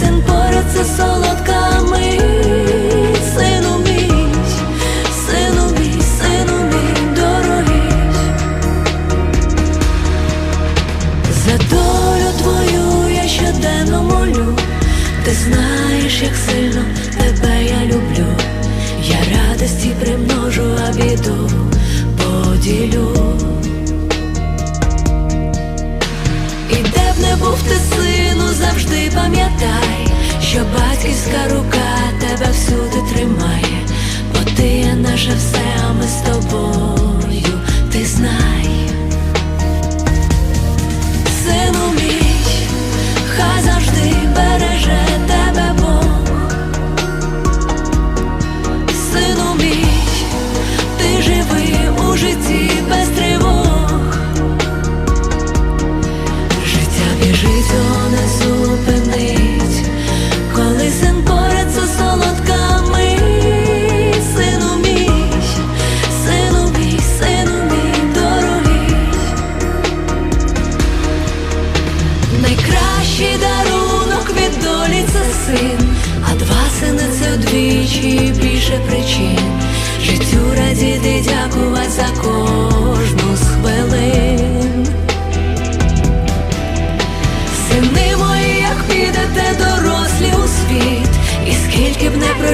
син поряд це солодка мить. Сину мій, сину мій, сину мій, дорогий. За долю твою я щоденно молю, ти знаєш, як сильно тебе я люблю. Я радості примножу, а біду поділю. І де б не був ти сину, завжди пам'ятай, що батьківська рука тебе всюди тримає, бо ти є наше все, а ми з тобою,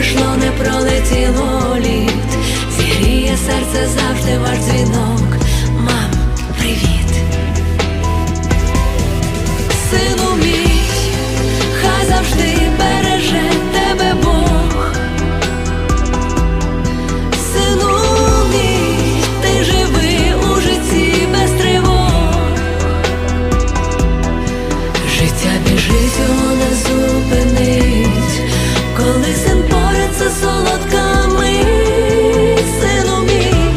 пройшло, не пролетіло літ, зігріє серце завжди ваш дзвінок. Мам, привіт, сину мій, хай завжди береже тебе Бог. Сину мій, ти живи у житті без тривог. Життя біжить, його не зупинить. Коли син ти сину мій,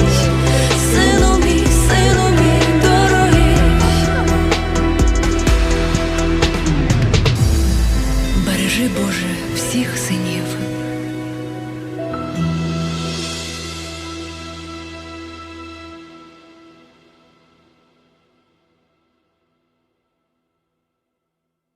сину мій, сину мій дорогий. Бережи, Боже, всіх синів.